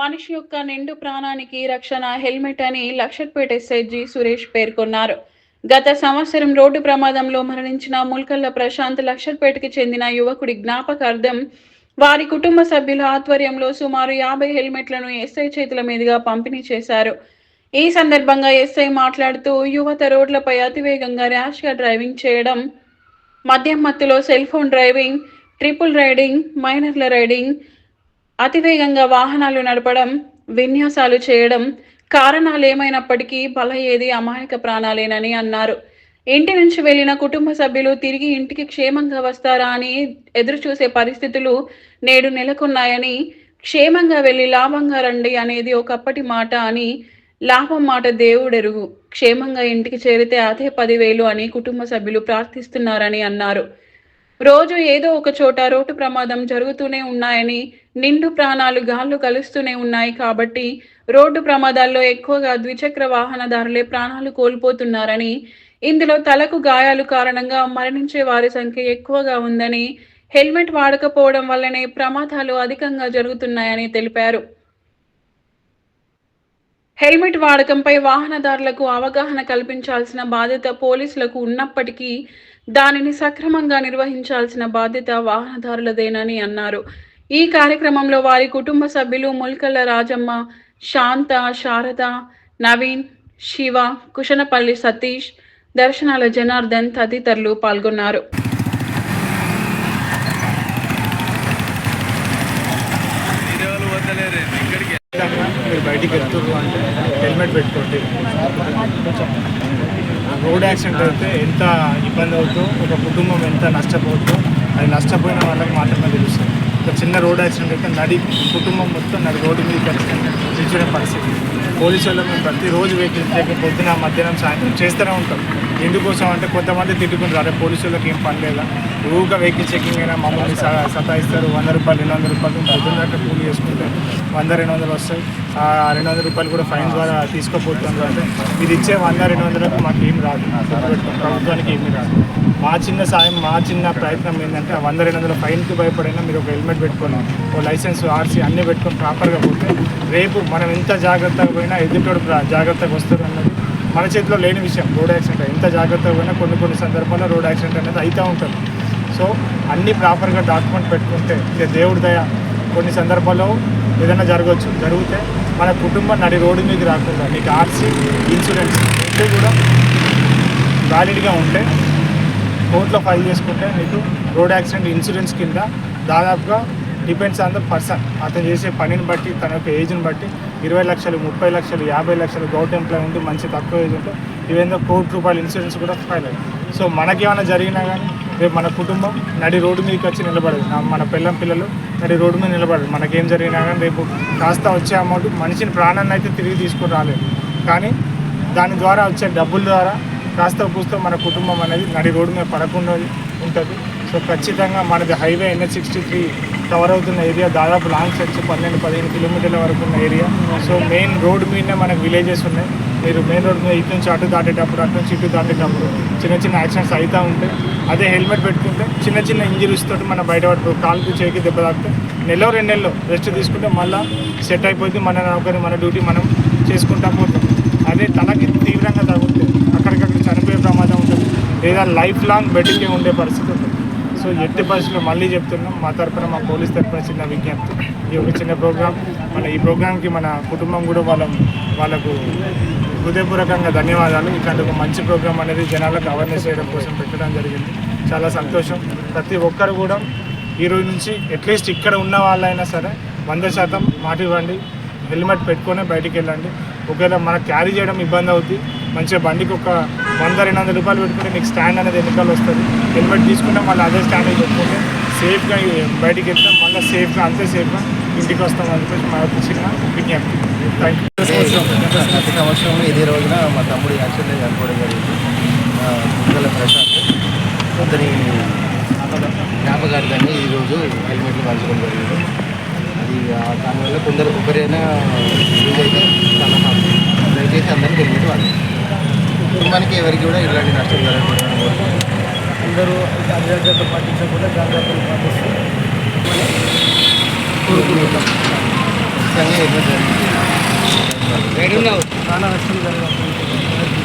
మనిషి యొక్క నిండు ప్రాణానికి రక్షణ హెల్మెట్ అని లక్షట్పేట ఎస్ఐజీ సురేష్ పేర్కొన్నారు. గత సంవత్సరం రోడ్డు ప్రమాదంలో మరణించిన ముల్కల్ల ప్రశాంత్ లక్షట్పేటకి చెందిన యువకుడి జ్ఞాపకార్థం వారి కుటుంబ సభ్యుల ఆధ్వర్యంలో సుమారు యాభై హెల్మెట్లను ఎస్ఐ చేతుల మీదుగా పంపిణీ చేశారు. ఈ సందర్భంగా ఎస్ఐ మాట్లాడుతూ యువత రోడ్లపై అతివేగంగా ర్యాష్గా డ్రైవింగ్ చేయడం మద్యం మత్తులో cell phone driving triple riding మైనర్ల riding అతివేగంగా వాహనాలు నడపడం విన్యాసాలు చేయడం కారణాలు ఏమైనప్పటికీ బలయ్యేది అమాయక ప్రాణాలేనని అన్నారు. ఇంటి నుంచి వెళ్ళిన కుటుంబ సభ్యులు తిరిగి ఇంటికి క్షేమంగా వస్తారా అని ఎదురు చూసే పరిస్థితులు నేడు నెలకొన్నాయని క్షేమంగా వెళ్ళి లాభంగా రండి అనేది ఒకప్పటి మాట అని లాభం మాట దేవుడెరుగు. క్షేమంగా ఇంటికి చేరితే అదే పదివేలు అని కుటుంబ సభ్యులు ప్రార్థిస్తున్నారని అన్నారు. రోజు ఏదో ఒక చోట రోడ్డు ప్రమాదం జరుగుతూనే ఉన్నాయని నిండు ప్రాణాలు గాళ్ళు కలుస్తూనే ఉన్నాయి కాబట్టి రోడ్డు ప్రమాదాల్లో ఎక్కువగా ద్విచక్ర వాహనదారులే ప్రాణాలు కోల్పోతున్నారని ఇందులో తలకు గాయాలు కారణంగా మరణించే వారి సంఖ్య ఎక్కువగా ఉందని హెల్మెట్ వాడకపోవడం వల్లనే ప్రమాదాలు అధికంగా జరుగుతున్నాయని తెలిపారు. హెల్మెట్ వాడకంపై వాహనదారులకు అవగాహన కల్పించాల్సిన బాధ్యత పోలీసులకు ఉన్నప్పటికీ దానిని సక్రమంగా నిర్వహించాల్సిన బాధ్యత వాహనదారులదేనని అన్నారు. ఈ కార్యక్రమంలో వారి కుటుంబ సభ్యులు ముల్కల్ల రాజమ్మ శాంత శారద నవీన్ శివ కుషనపల్లి సతీష్ దర్శనాల జనార్దన్ తదితరులు పాల్గొన్నారు. మీరు బయటికి వెళ్తున్నారు అంటే హెల్మెట్ పెట్టుకోండి. రోడ్ యాక్సిడెంట్ అయితే ఎంత ఇబ్బంది అవుతుందో ఒక కుటుంబం ఎంత నష్టపోతుందో అది నష్టపోయిన వాళ్ళకి మాత్రమే తెలుస్తుంది. ఒక చిన్న రోడ్ యాక్సిడెంట్ అయితే నడి కుటుంబం మొత్తం నడి రోడ్డు మీద నిల్చునే పరిస్థితి. పోలీసు వాళ్ళు మేము ప్రతిరోజు వెహికల్ చెక్ పొద్దున మధ్యాహ్నం సాయంత్రం చేస్తూనే ఉంటాం. ఎందుకోసం అంటే కొంతమంది తిట్టుకుంటారు. అరే పోలీసులకు ఏం పని లేదా? ఊగా వెహికల్ చెకింగ్ అయినా మమ్మల్ని స- సతాయిస్తారు. వంద రూపాయలు రెండు వందల రూపాయలు పొద్దున్న దాకా కూలి చేసుకుంటే వంద రెండు వందలు వస్తాయి. ఆ రెండు వందల రూపాయలు కూడా ఫైన్ ద్వారా తీసుకోపోతున్నారు అంటే మీరు ఇచ్చే వంద రెండు వందలకు మాకు ఏం రాదు. ప్రభుత్వానికి ఏమీ రాదు. మా చిన్న సాయం మా చిన్న ప్రయత్నం ఏంటంటే ఆ వంద రెండు వందల ఫైన్కి భయపడైనా మీరు ఒక హెల్మెట్ పెట్టుకొని ఓ లైసెన్స్ ఆర్సీ అన్నీ పెట్టుకొని ప్రాపర్గా పోతే రేపు మనం ఎంత జాగ్రత్తగా పోయినా ఎదుటోడు జాగ్రత్తగా వస్తుంది అన్నది మన చేతిలో లేని విషయం రోడ్ యాక్సిడెంట్. ఎంత జాగ్రత్తగా పోయినా కొన్ని కొన్ని సందర్భాల్లో రోడ్ యాక్సిడెంట్ అనేది అవుతూ ఉంటుంది. సో అన్నీ ప్రాపర్గా డాక్యుమెంట్ పెట్టుకుంటే ఇక దేవుడి దయ. కొన్ని సందర్భాల్లో ఏదైనా జరగవచ్చు జరిగితే మన కుటుంబం నడి రోడ్డు మీదకి రాకుండా నీకు ఆర్సీ ఇన్సూరెన్స్ రెండు కూడా వ్యాలిడ్గా ఉంటే కోర్టులో ఫైల్ చేసుకుంటే నీకు రోడ్ యాక్సిడెంట్ ఇన్సూరెన్స్ కింద దాదాపుగా డిపెండ్స్ ఆన్ ద పర్సన్ అతను చేసే పనిని బట్టి తన యొక్క ఏజ్ని బట్టి ఇరవై లక్షలు ముప్పై లక్షలు యాభై లక్షలు గౌట్ ఎంప్లాయ్ ఉంటే మంచి తక్కువ ఏజ్ ఉంటే ఇవేందో కోటి రూపాయల ఇన్సూరెన్స్ కూడా ఫైల్ అయ్యింది సో మనకేమైనా జరిగినా కానీ రేపు మన కుటుంబం నడి రోడ్డు మీదకి వచ్చి నిలబడదు. మన పిల్లం పిల్లలు నడి రోడ్డు మీద నిలబడదు మనకేం జరిగినా కానీ రేపు కాస్త వచ్చే అమౌంట్ మనిషిని ప్రాణాన్ని అయితే తిరిగి తీసుకుని రాలేదు. కానీ దాని ద్వారా వచ్చే డబ్బుల ద్వారా కాస్త కూస్తో మన కుటుంబం అనేది నడి రోడ్డు మీద పడకుండా ఉంటుంది. సో ఖచ్చితంగా మనది highway NH sixty three cover అవుతున్న ఏరియా దాదాపు లాంగ్ సెట్స్ పన్నెండు పదిహేను కిలోమీటర్ల వరకు ఉన్న ఏరియా సో మెయిన్ రోడ్ మీదనే మనకు విలేజెస్ ఉన్నాయి. మీరు మెయిన్ రోడ్ మీద ఇటు నుంచి అటు దాటేటప్పుడు అటు నుంచి ఇటు దాటేటప్పుడు చిన్న చిన్న యాక్సిడెంట్స్ అవుతూ ఉంటాయి అదే హెల్మెట్ పెట్టుకుంటే చిన్న చిన్న ఇంజరీస్ తోటి మనం బయటపడుతూ కాలుకి చేకి దెబ్బ తాకితే నెలలో రెండు నెలలో రెస్ట్ తీసుకుంటే మళ్ళీ సెట్ అయిపోతుంది మన నౌకరి మన డ్యూటీ మనం చేసుకుంటా పోతాం. అదే తలకి తీవ్రంగా తగ్గుతుంది అక్కడికక్కడ చనిపోయే ప్రమాదం ఉంటుంది. లేదా లైఫ్ లాంగ్ బెడ్కే ఉండే పరిస్థితి. సో ఎట్టి పరిస్థితుల్లో మళ్ళీ చెప్తున్నాం మా తరపున మా పోలీస్ తరఫున చిన్న విజ్ఞప్తి. ఈ ఒక చిన్న ప్రోగ్రామ్ మన ఈ ప్రోగ్రామ్కి మన కుటుంబం కూడా వాళ్ళ వాళ్ళకు హృదయపూర్వకంగా ధన్యవాదాలు. ఇట్లాంటి ఒక మంచి ప్రోగ్రామ్ అనేది జనాలకు అవేర్నెస్ చేయడం కోసం పెట్టడం జరిగింది. చాలా సంతోషం. ప్రతి ఒక్కరు కూడా ఈరోజు నుంచి అట్లీస్ట్ ఇక్కడ ఉన్న వాళ్ళైనా సరే వంద శాతం మాట ఇవ్వండి హెల్మెట్ పెట్టుకొని బయటికి వెళ్ళండి. ఒకవేళ మనకు క్యారీ చేయడం ఇబ్బంది అవుతుంది మంచిగా బండికి ఒక వంద రెండు వందల రూపాయలు పెట్టుకుంటే నీకు స్టాండ్ అనేది ఎన్నికలు వస్తుంది? హెల్మెట్ తీసుకుంటే మళ్ళీ అదే స్టాండ్ పెట్టుకుంటే సేఫ్గా బయటికి వెళ్తాం మళ్ళీ సేఫ్గా అంతే సేఫ్గా ఇంటికి వస్తాం అని చెప్పేసి మా యొక్క చిన్న విజ్ఞప్తి. థ్యాంక్ యూ సంవత్సరం ఇదే రోజున మా తమ్ముడు యాక్సిడెంట్ చనిపోవడం జరిగింది. ఆ, ప్రశాంత్. అతని జ్ఞాపకార్థాన్ని ఈరోజు హెల్మెట్లు పంచుకోవడం జరిగింది. అది దానివల్ల కొందరు ఒకరైనా ఎవరికి కూడా ఇలాంటి నష్టం కోరుకుంటున్నాను. అందరూ అజాగ్రత్త పాటించకుండా జాగ్రత్తలు పాటిస్తారు కోరుకుంటున్నాం ఖచ్చితంగా హెల్మెట్ ధరించాలి చాలా నష్టం జరిగింది